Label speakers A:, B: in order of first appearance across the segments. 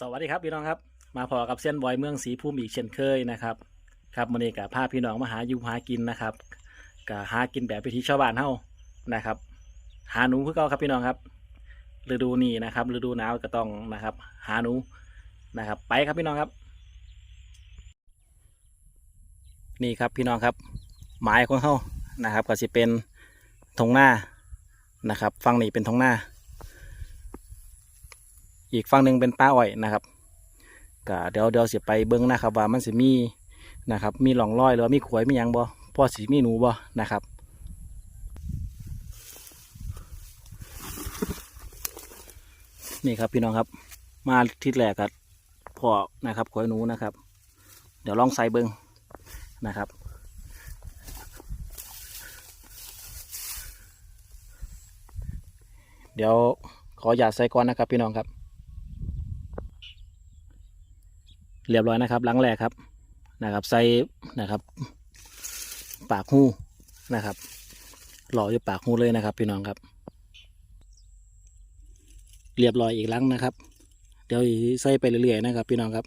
A: สวัสดีครับพี่น้องครับ มาพอกับเส้นบอยเมืองสีภูมิอีกเช่นเคยนะครับ ครับวันนี้กับพาพี่น้องมาหาอยู่หากินนะครับกับหากินแบบวิถีชาวบ้านเฮานะครับ หาหนูเพื่อเก่าครับพี่น้องครับฤดูนี้นะครับฤดูหนาวก็ต้องนะครับ หาหนูนะครับ ไปครับพี่น้องครับ นี่ครับพี่น้องครับ หมายของเฮานะครับ ก็สิเป็นทงหน้านะครับฝั่งนี้เป็นทงหน้า อีกฝั่งหนึ่งเป็นป้าอ้อยนะครับก็เดี๋ยวเดี๋ยวเสิไปเบิ้งนะครับว่ามันสิมีนะครับ มีหลองรอยหรือมีขวยมียังบ่พ่อสิมีหนูบ่นะครับนี่ครับพี่น้องครับ มาทิศแรกกับพ่อนะครับขวยหนูนะครับ เดี๋ยวลองใส่เบิ้งนะครับเดี๋ยวขออย่าใส่ก่อนนะครับพี่น้องครับ เรียบร้อยนะครับหลังแรกครับนะครับใส่นะครับ ปากหูนะครับหล่ออยู่ปากหูเลยนะครับ พี่น้องครับ เรียบร้อยอีกลังนะครับ เดี๋ยวใส่ไปเรื่อยๆนะครับ พี่น้องครับ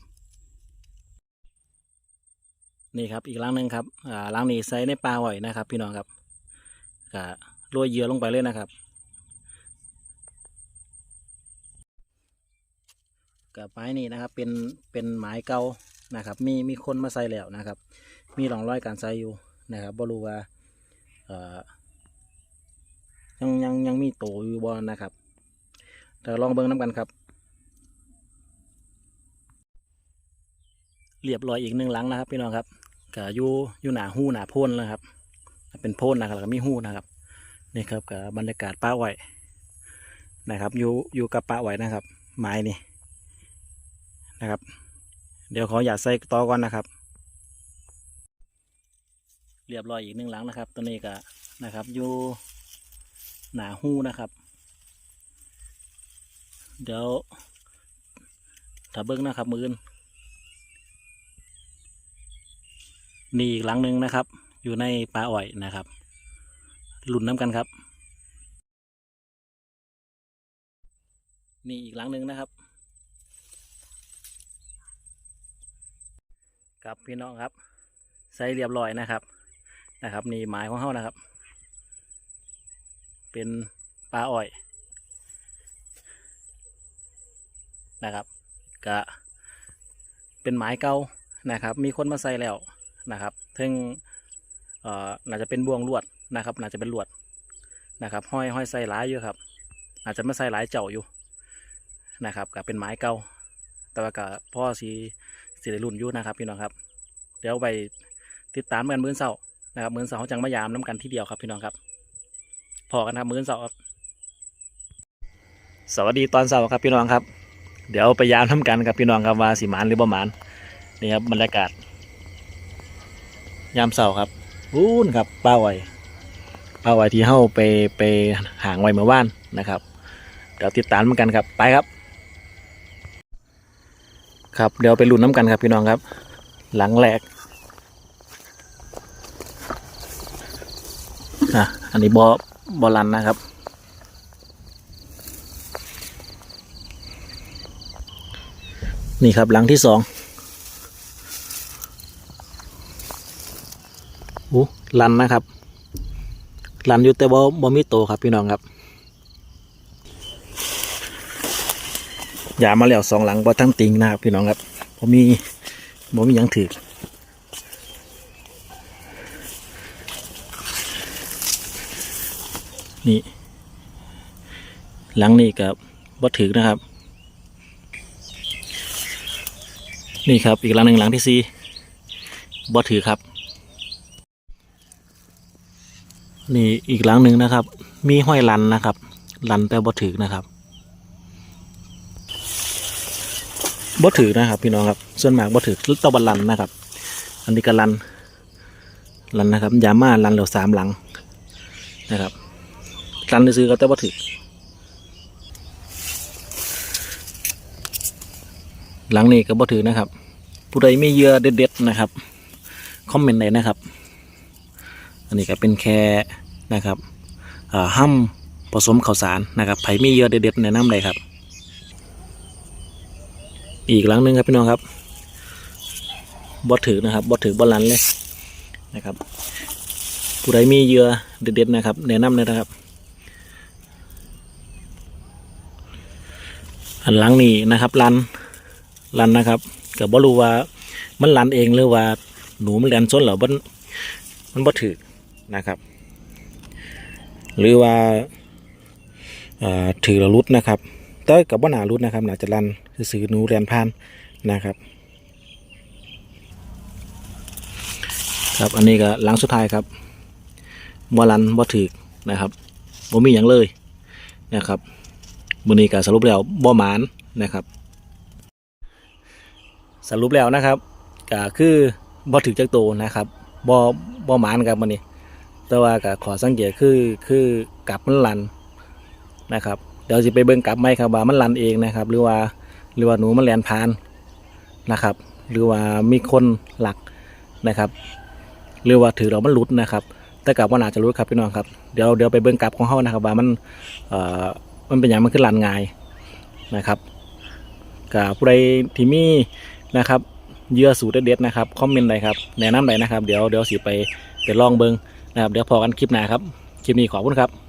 A: นี่ครับอีกลังหนึ่งครับอ่าลังนี้ใส่ในปลาไว้นะครับ พี่น้องครับก็โรยเหยื่อลงไปเลยนะครับ กับไม้นี่นะครับเป็นเป็นไม้เก่านะครับ มีมีคนมาใส่แล้วนะครับ มีร่องรอยการใส่อยู่นะครับบรูว่าเอ่อยังยังยังมีโตอยู่บ่นะครับแต่ลองเบิ่งน้ำกันครับ เรียบร้อยอีกหนึ่งหลังนะครับพี่น้องครับก็อยู่อยู่หนาหู้หนาพ่นแล้วครับ เป็นพ่นนะครับแล้วก็มีหู้นะครับนี่ครับกับบรรยากาศป้าไหวนะครับอยู่อยู่กับป้าไหวนะครับ ไม้นี่ นะครับ เดี๋ยวขออย่าใส่ตอก่อนนะครับ เรียบร้อยอีกหนึ่งหลังนะครับ ตัวนี้ก็นะครับอยู่หนาหูนะครับ เดี๋ยวถ้าเบิ้งนะครับมือนนี่อีกหลังหนึ่งนะครับ อยู่ในปลาอ่อยนะครับหลุ่นน้ำกันครับ นี่อีกหลังหนึ่งนะครับ ครับพี่น้องครับ ใส่เรียบร้อยนะครับนะครับ นี่หมายของเขานะครับ เป็นปลาอ้อยนะครับกะเป็นหมายเก่านะครับ มีคนมาใส่แล้วนะครับถึงเอ่อน่าจะเป็นบ่วงลวดนะครับ น่าจะเป็นลวดนะครับ ห้อยห้อยใส่หลายอยู่ครับ อาจจะไม่ใส่หลายเจ้าอยู่นะครับก็เป็นไม้เก่าแต่ว่าก็พ่อสี สีได้รุ่นอยู่นะครับพี่น้องครับ เดี๋ยวไปติดตามกันมื้อเสาร์นะครับมื้อเสาร์เขาจังมายามน้ำกันที่เดียวครับพี่น้องครับพอกันครับมื้อเสาร์ครับสวัสดีตอนเสาร์ครับพี่น้องครับ เดี๋ยวไปยามน้ำกันครับพี่น้องครับว่าสีมานหรือบ่หมานนี่ครับบรรยากาศ ยามเสาร์ครับวู้นครับป้าไว้ป้าไว้ที่เฮ้าไปไปห่างไว้เมื่อวานนะครับเดี๋ยวติดตามน้ำกันครับไปครับ ครับเดี๋ยวไปลุ้นน้ำกันครับพี่น้องครับ หลังแรกอะอันนี้บอบอลันนะครับ นี่ครับหลังที่สองโอ้ลันนะครับ ลันอยู่แต่บ่บ่มีโตครับพี่น้องครับ ย่ามาแล้วสองหลังบ่ทั้งติงนะครับพี่น้องครับผมมีผมมียังถือนี่หลังนี้กับบ่ถือนะครับ นี่ครับอีกหลังหนึ่งหลังที่สี่บ่ถือครับ นี่อีกหลังหนึ่งนะครับ มีห้อยลันนะครับ ลันแต่บ่ถือนะครับ บ่ถือนะครับพี่น้องครับส่วนมากบ่ถือตะวันลันนะครับ อันนี้ก็ลันลันนะครับยาม่าลันเหลือสามหลังนะครับลันซื้อก็แต่บ่ถือหลังนี้ก็บ่ถือนะครับ ผู้ใดไม่เยื่อเด็ดๆนะครับคอมเมนต์ไหนนะครับ อันนี้ก็เป็นแค่นะครับอ่าห้ำผสมข้าวสารนะครับไผมีเยื่อเด็ดๆแนะนำเลยครับ อีกหลังหนึงครับพี่น้องครับบอถือนะครับบอถือบอลันเลยนะครับ ผู้ใดมีเหยื่อเด็ดๆนะครับแนะนำเลยนะครับ อันหลังนี้นะครับรันรันนะครับก็บ่รู้ว่ามันรันเองหรือว่าหนูมันเรียนส้นหรอมันมันบ่ถือนะครับ หรือว่าถือแล้วรุดนะครับแต่กับว่าหนารุดนะครับหนาจะรัน ซื้อหนูเรียนพานนะครับ ครับอันนี้ก็หลังสุดท้ายครับบ่รันบ่ถือนะครับบ่มีอย่างเลยนะครับมือนี้ก็สรุปแล้วบ่หมานนะครับ สรุปแล้วนะครับก็คือบ่ถือจักโตวนะครับบ่บ่หมานครับมื้อนี้แต่ว่าก็ขอสังเกตคือคือกลับมันลันนะครับเดี๋ยวสิไปเบิ่งกลับไหมครับว่ามันลันเองนะครับ หรือว่า หรือว่าหนูมันแลนพานนะครับ หรือว่ามีคนหลักนะครับ หรือว่าถือเรามันหลุดนะครับ แต่กลับว่าน่าจะรู้ครับพี่น้องครับเดี๋ยวเดี๋ยวไปเบิ่งกลับของเฮานะครับว่ามันเอ่อมันเป็นอย่างมันขึ้นลันง่ายนะครับกับผู้ใดที่มีนะครับเยื่อสูตรเด็ดๆนะครับคอมเมนต์ใดครับแนะนำใดนะครับ เดี๋ยวเดี๋ยวสิไปไปลองเบิ่งนะครับ เดี๋ยวพอกันคลิปหน้าครับ คลิปนี้ขอบคุณครับ